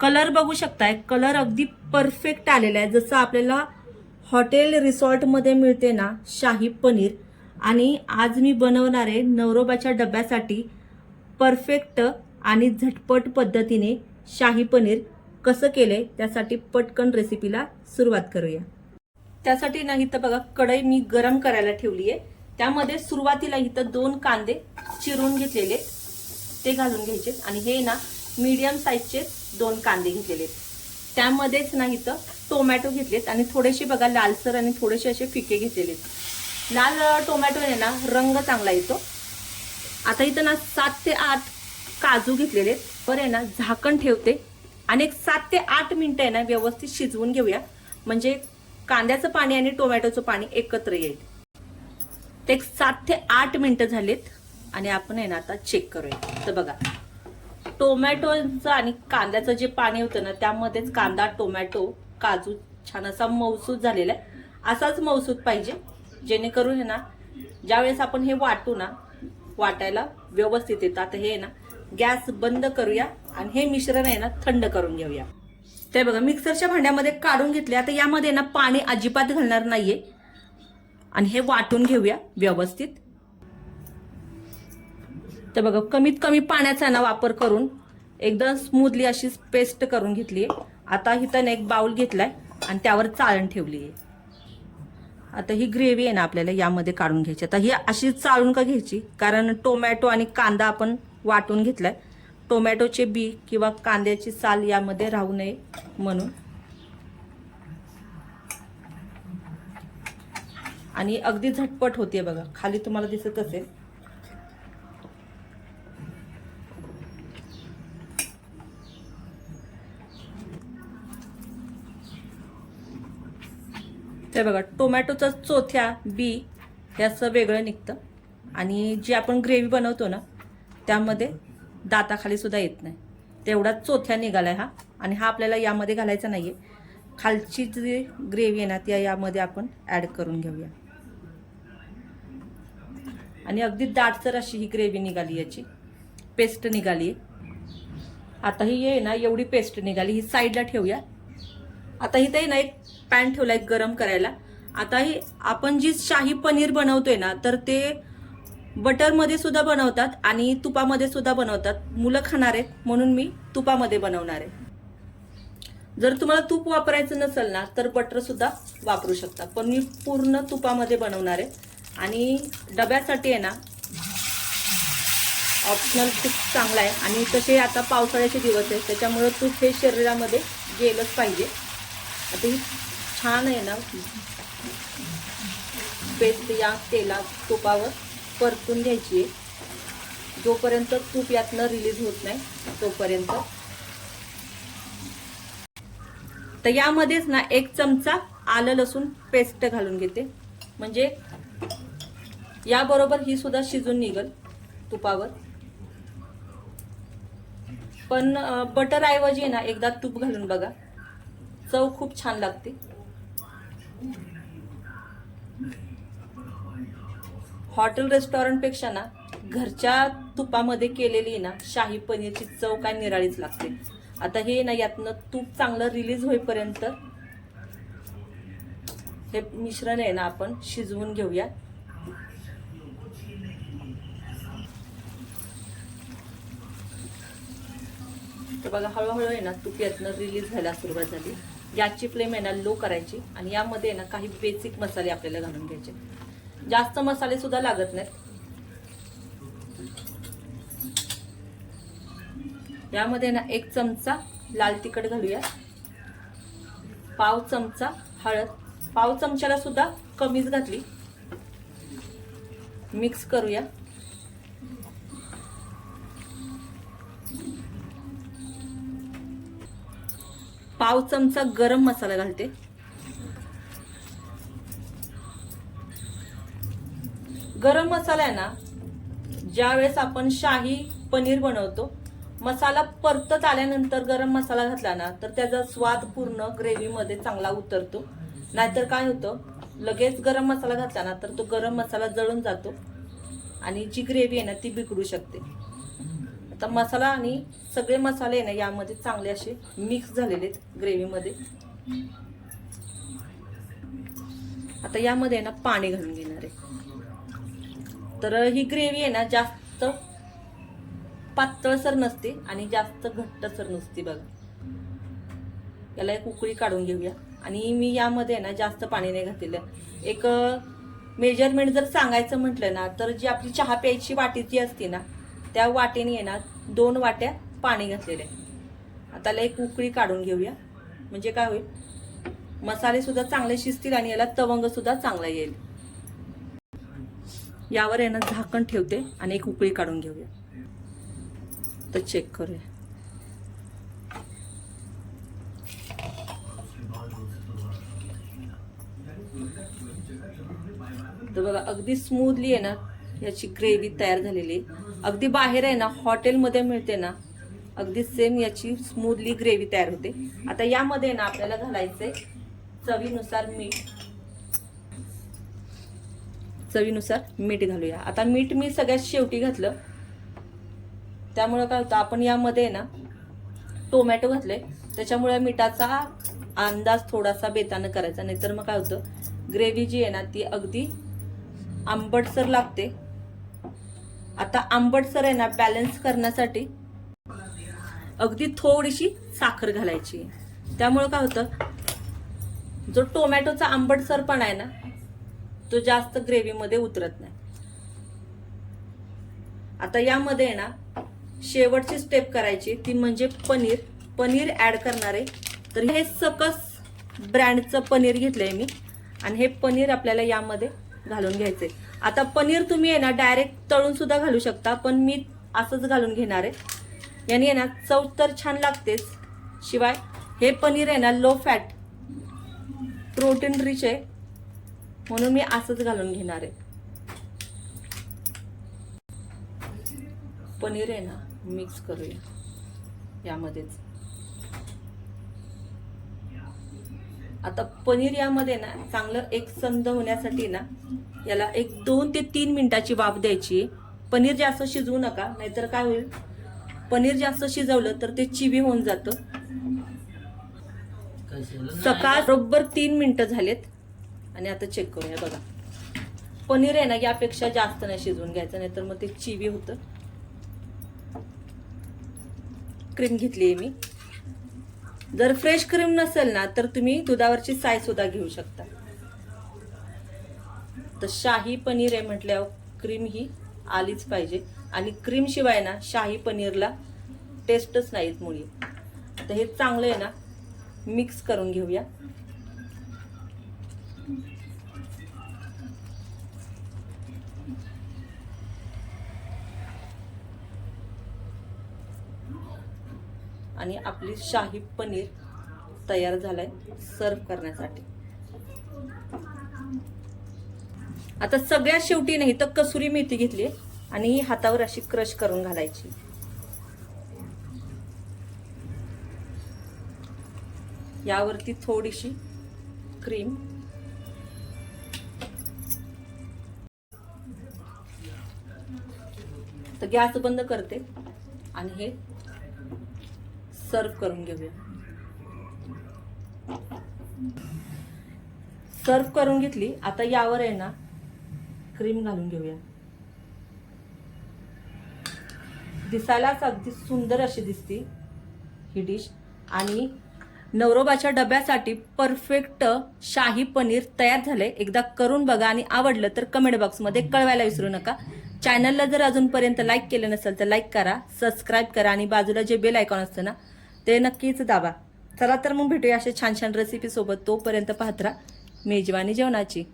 Colour बघू शकताय. Colour अगदी परफेक्ट आलेला आहे. जसं आपल्याला हॉटेल रिसॉर्टमध्ये मिळते ना शाही पनीर. आणि आज मी बनवणार आहे नवरोबाच्या डब्यासाठी परफेक्ट आणि झटपट पद्धतीने शाही पनीर. कसं केले त्यासाठी पटकन रेसिपीला सुरुवात करूया. त्यासाठी ना इथं बघा कढई मी गरम करायला ठेवली आहे त्यामध्ये सुरुवातीला इथं दोन कांदे चिरून घेतलेले. ते घालून घ्यायचे आणि हे ना मीडियम साईजचे दोन कांदे घेतलेले आहेत. त्यामध्येच ना इथं टोमॅटो घेतलेत आणि थोडेसे बघा लालसर आणि थोडेसे असे फिके घेतलेले आहेत. लाल टोमॅटोने टोमॅटो आहे ना रंग चांगला येतो आता इथं ना सात ते आठ काजू घेतलेले आहेत. बरं आहे ना झाकण ठेवते आणि एक सात ते आठ मिनटं आहे ना व्यवस्थित शिजवून घेऊया म्हणजे कांद्याचं पाणी आणि टोमॅटोचं पाणी एकत्र येईल ते एक सात ते आठ मिनटं झालेत आणि आपण आहे ना आता चेक करूया तर बघा टोमॅटोचं आणि कांद्याचं जे पाणी होतं ना त्यामध्येच कांदा टोमॅटो काजू छान असा मौसूद झालेला आहे. असाच मौसूद पाहिजे जेणेकरून आहे ना ज्यावेळेस आपण हे वाटू ना वाटायला व्यवस्थित येतं. आता हे आहे ना गॅस बंद करूया आणि हे मिश्रण आहे ना थंड करून घेऊया. ते बघा मिक्सरच्या भांड्यामध्ये काढून घेतले आता यामध्ये ना पाणी अजिबात घालणार नाहीये. आणि हे वाटून घेऊया व्यवस्थित. तर बघा कमीत कमी पाण्याचा ना वापर करून एकदम स्मूथली अशी पेस्ट करून घेतली आहे. आता इथं एक बाउल घेतलाय आणि त्यावर चाळण ठेवली आहे. आता ही ग्रेव्ही आहे ना आपल्याला यामध्ये काढून घ्यायची. आता ही अशी चाळून का घ्यायची? कारण टोमॅटो आणि कांदा आपण वाटून घेतलाय. टोमॅटोचे बी किंवा कांद्याची साल यामध्ये राहू नये म्हणून. आणि अगदी झटपट होते बघा. खाली तुम्हाला दिसत असेल. ते बघा टोमॅटोचा चोथ्या बी याचं असं वेगळं निघतं. आणि जी आपण ग्रेव्ही बनवतो ना त्यामध्ये दाताखाली सुद्धा येत नाही. तेवढाच चोथ्या निघाला आहे हा. आणि हा आपल्याला यामध्ये घालायचा नाही आहे खालची जी ग्रेव्ही आहे ना ती यामध्ये आपण ॲड करून घेऊया. आणि अगदी दाटसर अशी ही ग्रेव्ही निघाली याची. पेस्ट निघाली आता ही आहे ना एवढी पेस्ट निघाली. ही साईडला ठेवूया. आता इथे ना एक पॅन ठेवला एक गरम करायला. आता ही आपण जी शाही पनीर बनवतोय ना तर ते बटरमध्ये सुद्धा बनवतात आणि तुपामध्ये सुद्धा बनवतात. मुलं खाणार आहेत म्हणून मी तुपामध्ये बनवणार आहे. जर तुम्हाला तूप वापरायचं नसेल ना तर बटर सुद्धा वापरू शकता. पण मी पूर्ण तुपामध्ये बनवणार आहे. आणि डब्यासाठी आहे ना ऑप्शनल खूप चांगला आहे. आणि तसे आता पावसाळ्याचे दिवस आहे त्याच्यामुळे तूप हे शरीरामध्ये गेलंच पाहिजे. आता ही छान आहे ना पेस्ट या तेला तुपावर परतून घ्यायची आहे. जोपर्यंत तूप यातनं रिलीज होत नाही तोपर्यंत. तर यामध्येच ना एक चमचा आलं लसूण पेस्ट घालून घेते. म्हणजे याबरोबर ही सुद्धा शिजून निघल तुपावर. पण बटर ऐवजी आहे ना एकदा तूप घालून बघा. चव खूप छान लागते. हॉटेल रेस्टॉरंटपेक्षा ना घरच्या तुपामध्ये केलेली ना शाही पनीरची चव काय निराळीच लागते. आता हे ना यातनं तूप चांगलं रिलीज होईपर्यंत हे मिश्रण आहे ना आपण शिजवून घेऊया. तर बघा हळूहळू आहे ना तूप यातनं रिलीज व्हायला सुरुवात झाली. गॅसची फ्लेम आहे ना लो करायची. आणि यामध्ये ना काही बेसिक मसाले आपल्याला घालून घ्यायचे. जास्त मसाले सुद्धा लागत नाहीत. यामध्ये ना एक चमचा लाल तिखट घालूया. पाव चमचा हळद. पाव चमच्याला सुद्धा कमीच घातली. मिक्स करूया. पाव चमचा गरम मसाला घालते. गरम मसाला आहे ना ज्यावेळेस आपण शाही पनीर बनवतो मसाला परतत आल्यानंतर गरम मसाला घातला ना तर त्याचा स्वाद पूर्ण ग्रेव्हीमध्ये चांगला उतरतो. नाहीतर काय होतं लगेच गरम मसाला घातला ना तर तो गरम मसाला जळून जातो आणि जी ग्रेव्ही आहे ना ती बिघडू शकते. आता मसाला आणि सगळे मसाले आहे ना यामध्ये चांगले असे मिक्स झालेले आहेत ग्रेव्हीमध्ये आता यामध्ये आहे ना पाणी घालून घेणार आहे. तर ही ग्रेव्ही आहे ना जास्त पातळसर नसते आणि जास्त घट्टसर नसते बघा. याला एक उकळी काढून घेऊया. आणि मी यामध्ये आहे ना जास्त पाणी नाही घातलेलं. एक मेजरमेंट जर सांगायचं म्हटलं ना तर जी आपली चहा प्यायची वाटी जी असते ना त्या वाटेने येणार दोन वाट्या पाणी घातलेलं आहे. आता एक उकळी काढून घेऊया. म्हणजे काय होईल? मसालेसुद्धा चांगले शिजतील आणि याला तवंगसुद्धा चांगला येईल. यावर यानं झाकण ठेवते आणि एक उकळी काढून घेऊया. तर चेक करूया. तर बघा अगदी स्मूथली आहे ना याची ग्रेव्ही तयार झालेली आहे. अगदी बाहेर आहे ना हॉटेलमध्ये मिळते ना अगदी सेम याची स्मूथली ग्रेव्ही तयार होते. आता यामध्ये ना आपल्याला घालायचे चवीनुसार मीठ. चवीनुसार मीठ घालूया. आता मीठ मी सगळ्यात शेवटी घातलं. त्यामुळं काय होतं आपण यामध्ये ना टोमॅटो घातले त्याच्यामुळे मिठाचा अंदाज थोडासा बेतानं करायचा. नाहीतर मग काय होतं ग्रेव्ही जी आहे ना ती अगदी आंबटसर लागते. आता आंबटसर आहे ना बॅलन्स करण्यासाठी अगदी थोडीशी साखर घालायची. त्यामुळं काय होतं जो टोमॅटोचा आंबटसर पण आहे ना तो जास्त ग्रेव्हीमध्ये उतरत नाही. आता यामध्ये आहे ना शेवटची स्टेप करायची ती म्हणजे पनीर. पनीर ऍड करणार. आहे तर हे सकस ब्रँडचं पनीर घेतलंय मी. आणि हे पनीर आपल्याला यामध्ये घालून घ्यायचंय. आता पनीर तुम्ही आहे ना डायरेक्ट तळून सुद्धा घालू शकता पण मी असंच घालून घेणार आहे. याने आहे ना चव तर छान लागतेच. शिवाय हे पनीर आहे ना लो फॅट प्रोटीन रिच आहे. म्हणून मी असंच घालून घेणार आहे. पनीर आहे ना मिक्स करूया. यामध्येच. आता पनीर यामध्ये ना चांगलं एक संद होण्यासाठी ना याला एक दोन ते तीन मिनिटाची वाफ द्यायची. पनीर जास्त शिजवू नका नाहीतर काय होईल? पनीर जास्त शिजवलं तर ते चिवी होऊन जातं. सकाळ बरोबर तीन मिनिटं झालेत. आणि आता चेक करूया बघा. पनीर आहे ना यापेक्षा जास्त नाही शिजवून घ्यायचं नाहीतर मग ते चिवी होतं. क्रीम घेतली आहे मी. जर फ्रेश क्रीम नसेल ना तर तुम्ही दुधावरची साय सुद्धा घेऊ शकता. तर शाही पनीर आहे म्हटल्यावर क्रीम ही आलीच पाहिजे. आणि क्रीमशिवाय ना शाही पनीरला टेस्टच नाहीत मुळी तर हे चांगलं आहे ना मिक्स करून घेऊया. आणि आपली शाही पनीर तयार झालाय सर्व करण्यासाठी. आता सगळ्यात शेवटी नाही तर कसुरी मेथी घेतली आणि ही हातावर अशी क्रश करून घालायची. यावरती थोडीशी क्रीम तर गॅस बंद करते आणि हे सर्व करून घेऊया. सर्व करून घेतली आता यावर आहे ना क्रीम घालून घेऊया. दिसायलाच अगदी सुंदर अशी दिसती ही डिश आणि नवरोबाच्या डब्यासाठी परफेक्ट शाही पनीर तयार झालंय. एकदा करून बघा आणि आवडलं तर कमेंट बॉक्समध्ये कळवायला विसरू नका. चॅनलला जर अजूनपर्यंत लाईक केलं नसेल तर लाईक करा सबस्क्राईब करा आणि बाजूला जे बेल आयकॉन असतं ना ते नक्कीच दाबा. चला तर मग भेटूया अशा छान छान रेसिपीसोबत तोपर्यंत पाहत राहा. मेजवानी जेवणाची.